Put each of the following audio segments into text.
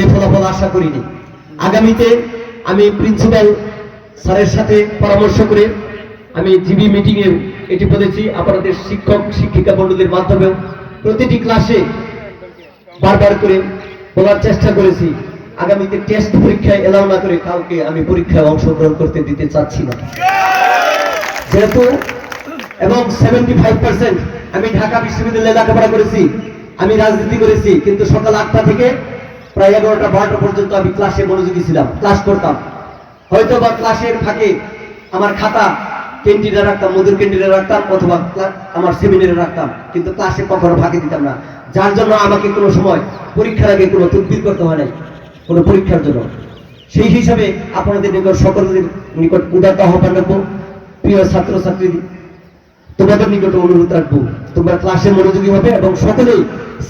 সেই ফলাফল আশা করিনি। আগামীতে আমি প্রিন্সিপাল স্যারের সাথে পরামর্শ করে আমি জিবি মিটিংয়ে এটি বলেছি, আপনাদের শিক্ষক, শিক্ষিকা মণ্ডলীর মাধ্যমেও প্রতিটি ক্লাসে বারবার করে বলার চেষ্টা করেছি। আগামীতে টেস্ট পরীক্ষায় এলাও না করে কাউকে আমি পরীক্ষায় অংশগ্রহণ করতে দিতে চাচ্ছি না। যেহেতু এবং সেভেন্টি ফাইভ পার্সেন্ট আমি ঢাকা বিশ্ববিদ্যালয়ে লেখাপড়া করেছি, আমি রাজনীতি করেছি, কিন্তু সকাল আটটা থেকে প্রায় এগারোটা, বারোটা পর্যন্ত আমি ক্লাসে মনোযোগী ছিলাম, ক্লাস করতাম। হয়তো বা ক্লাসের ফাঁকে আমার খাতা ক্যান্টিনে রাখতাম, মধুর ক্যান্টিনে রাখতাম, অথবা আমার সেমিনারে রাখতাম, কিন্তু ক্লাসে কখনো ফাঁকে দিতাম না। যার জন্য আমাকে কোনো সময় পরীক্ষার আগে কোনো তদবির করতে হয় নাই, কোনো পরীক্ষার জন্য। সেই হিসাবে আপনাদের নিকট সকলের নিকট উদার আহ্বান রাখব। প্রিয় ছাত্রছাত্রী তোমাদের নিকট অনুরোধ রাখব। তোমরা ক্লাসে মনোযোগী হবে এবং সকলেই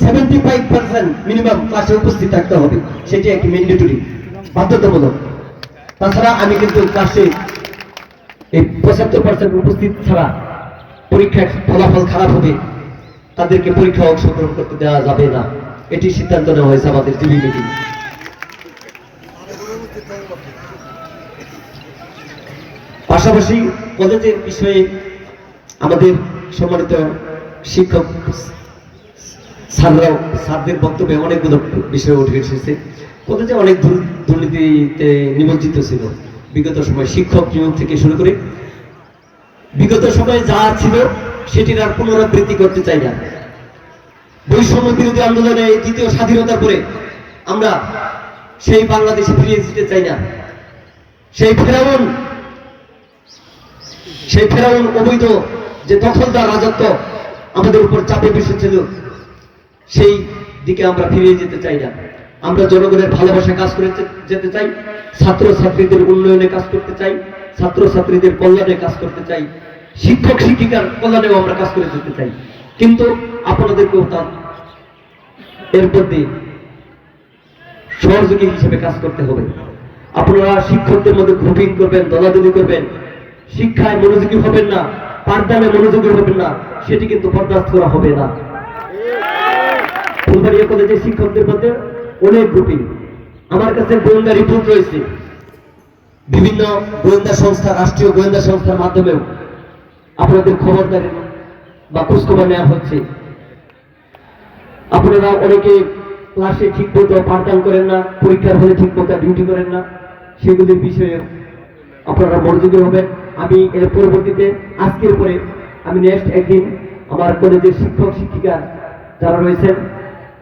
সেভেন্টি ফাইভ পার্সেন্ট মিনিমাম ক্লাসে উপস্থিত থাকতে হবে। সেটি একটি ম্যান্ডেটরি বাধ্যতামূলক। তাছাড়া আমি কিন্তু ক্লাসে এই পঁচাত্তর পার্সেন্ট উপস্থিত ছাড়া পরীক্ষার ফলাফল খারাপ হবে, তাদেরকে পরীক্ষা অংশগ্রহণ করতে দেওয়া যাবে না। এটি সিদ্ধান্ত নেওয়া হয়েছে আমাদের জিবি মিটিং। পাশাপাশি কলেজের বিষয়ে আমাদের সম্মানিত শিক্ষক স্যাররাও, স্যারদের বক্তব্যে অনেকগুলো বিষয় উঠে এসেছে। কলেজে অনেক দুর্নীতিতে নিমজ্জিত ছিল। বিগত সময় শিক্ষক নিয়োগ থেকে শুরু করে বিগত সময়ে যা ছিল, সেটির আর পুনরাবৃত্তি করতে চাই না। বৈষম্য বিরোধী আন্দোলনে দ্বিতীয় স্বাধীনতার পরে আমরা সেই বাংলাদেশে ফিরিয়ে দিতে চাই না। সেই ফেরাউন সেই ফেরাউন অবৈধ যে দখলদার রাজত্ব আমাদের উপর চাপে বসেছিল সেই দিকে আমরা ফিরিয়ে যেতে চাই না। আমরা জনগণের ভালোবাসা কাজ করে যেতে চাই ছাত্র ছাত্রীদের উন্নয়নে কাজ করতে চাই ছাত্র ছাত্রীদের কল্যাণে কাজ করতে চাই, শিক্ষক, শিক্ষিকার কল্যাণেও আমরা কাজ করে যেতে চাই। কিন্তু আপনাদেরকেও তার এর প্রতি সহযোগী হিসেবে কাজ করতে হবে। আপনারা শিক্ষকদের মধ্যে গ্রুপিং করবেন, দলাদলি করবেন, শিক্ষায় মনোযোগী হবেন না। পাঠদানে মনোযোগী হবেন না, সেটি কিন্তু বরদাস্ত করা হবে না। ফুলবাড়িয়া কলেজের শিক্ষকদের মধ্যে অনেক গ্রুপিং আমার কাছে গোয়েন্দা রিপোর্ট রয়েছে। বিভিন্ন গোয়েন্দা সংস্থা, রাষ্ট্রীয় গোয়েন্দা সংস্থার মাধ্যমেও আপনাদের খবরদারি বা খোঁজখবর নেওয়া হচ্ছে। আপনারা অনেকে ক্লাসে ঠিক মতো পাঠদান করেন না, পরীক্ষার হলে ঠিক মতো ডিউটি করেন না, সেগুলির বিষয়ে আপনারা মনোযোগী হবেন। আমি এর পরবর্তীতে আজকের পরে আমি নেক্সট একদিন আমার কলেজের শিক্ষক, শিক্ষিকা যারা রয়েছেন,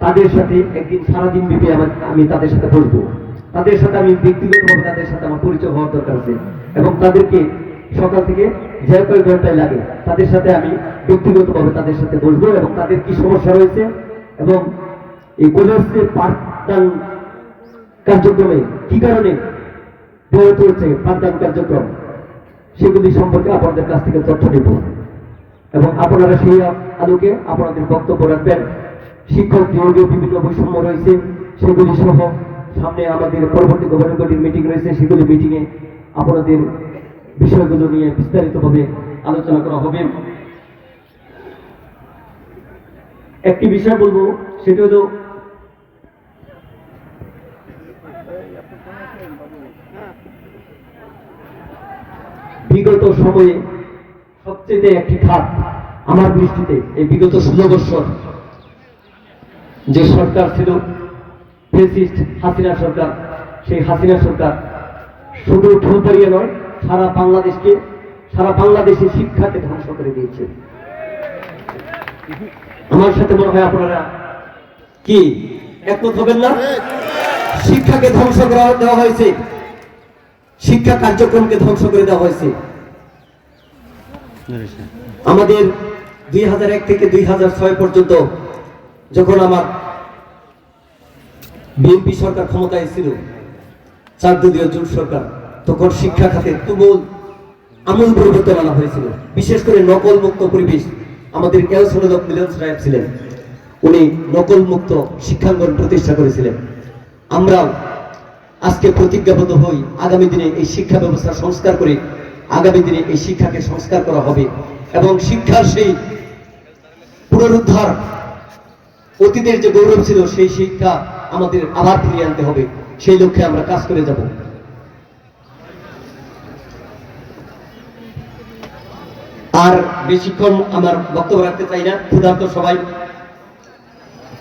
তাদের সাথে একদিন সারাদিন ব্যাপী আমার আমি তাদের সাথে বসবো। তাদের সাথে আমি ব্যক্তিগতভাবে তাদের সাথে আমার পরিচয় হওয়ার দরকার আছে এবং তাদেরকে সকাল থেকে যে কয়েক ঘন্টায় লাগে, তাদের সাথে আমি ব্যক্তিগতভাবে তাদের সাথে বসবো এবং তাদের কি সমস্যা রয়েছে এবং এই কলেজের পাঠদান কার্যক্রমে কি কারণে গড়ে তুলছে পাঠদান কার্যক্রম? সেগুলি সম্পর্কে আপনাদের কাছ থেকে তথ্য নেব। এবং আপনারা সেই আলোকে আপনাদের বক্তব্য রাখবেন। শিক্ষক নিয়োগে বিভিন্ন বৈষম্য রয়েছে, সেগুলি সহ সামনে আমাদের পরবর্তী গভর্নিং বডির মিটিং রয়েছে, সেগুলি মিটিংয়ে আপনাদের বিষয়গুলো নিয়ে বিস্তারিতভাবে আলোচনা করা হবে। একটি বিষয় বলব, সেটা হলো বিগত সময়ে সবচেয়ে একটি খাত আমার দৃষ্টিতে এই বিগত ষোলো বৎসর যে সরকার ছিল, ফেসিস্ট হাসিনা সরকার, সেই হাসিনা সরকার শুধু ফুলপাড়িয়ে নয়, সারা বাংলাদেশকে, সারা বাংলাদেশের শিক্ষাকে ধ্বংস করে দিয়েছে। আমার সাথে মনে হয় আপনারা কি একমত হবেন না? শিক্ষাকে ধ্বংস করা দেওয়া হয়েছে, শিক্ষা কার্যক্রমকে ধ্বংস করে দেওয়া হয়েছে। আমাদের দুই হাজার এক থেকে দুই হাজার ছয় পর্যন্ত যখন আমার বিএনপি সরকার ক্ষমতায় ছিল চার দলীয় জোট সরকার, তখন শিক্ষা খাতে তুমুল আমূল পরিবর্তন আনা হয়েছিল। বিশেষ করে নকল মুক্ত পরিবেশ। আমাদের কেলসনদক মিলন সাহেব ছিলেন। উনি নকল মুক্ত শিক্ষাঙ্গন প্রতিষ্ঠা করেছিলেন। আমরাও আজকে প্রতিজ্ঞাবদ্ধ হই, আগামী দিনে এই শিক্ষা ব্যবস্থা সংস্কার করে আগামী দিনে এই শিক্ষাকে সংস্কার করা হবে এবং শিক্ষার সেই পুনরুদ্ধার, অতীতের যে গৌরব ছিল, সেই শিক্ষা আমাদের আবার ফিরিয়ে আনতে হবে। সেই লক্ষ্যে আমরা কাজ করে যাব। আর বেশিক্ষণ আমার বক্তব্য রাখতে চাই না। ক্ষুধার্ত সবাই।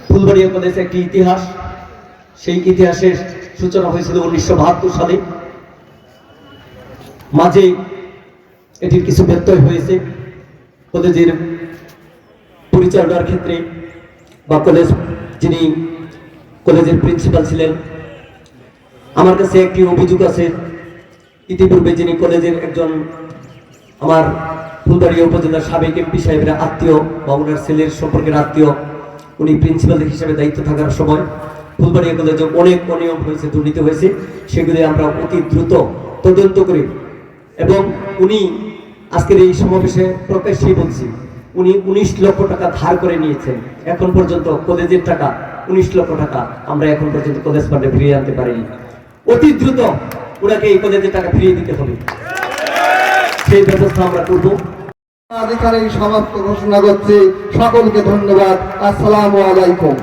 ফুলবাড়িয়া কলেজ একটি ইতিহাস। সেই ইতিহাসের সূচনা হয়েছিল উনিশশো বাহাত্তর সালে। মাঝে এটির কিছু ব্যত্যয় হয়েছে। কলেজের পরিচালনার ক্ষেত্রে বা কলেজ যিনি কলেজের প্রিন্সিপাল ছিলেন, আমার কাছে একটি অভিযোগ আছে। ইতিপূর্বে যিনি কলেজের একজন আমার ফুলবাড়িয়া উপজেলার সাবেক এমপি সাহেবের আত্মীয় বা ওনার ছেলের সম্পর্কের আত্মীয়, উনি প্রিন্সিপাল হিসেবে দায়িত্ব থাকার সময় ফুলবাড়িয়া কলেজে অনেক অনিয়ম হয়েছে, দুর্নীতি হয়েছে। সেগুলি আমরা অতি দ্রুত তদন্ত করি এবং উনি আজকের এই সমাবেশে প্রকাশ্যেই বলছি, উনি উনিশ লক্ষ টাকা ধার করে নিয়েছেন। এখন পর্যন্ত কলেজের টাকা, উনিশ লক্ষ টাকা আমরা এখন পর্যন্ত কলেজ ফান্ডে ফিরিয়ে আনতে পারিনি। অতি দ্রুত ওনাকে এই কলেজের টাকা ফিরিয়ে দিতে হবে। সেই ব্যবস্থা আমরা করব। আধিকারিক সমাপ্ত ঘোষণা করছি। সকলকে ধন্যবাদ। আসসালামু আলাইকুম।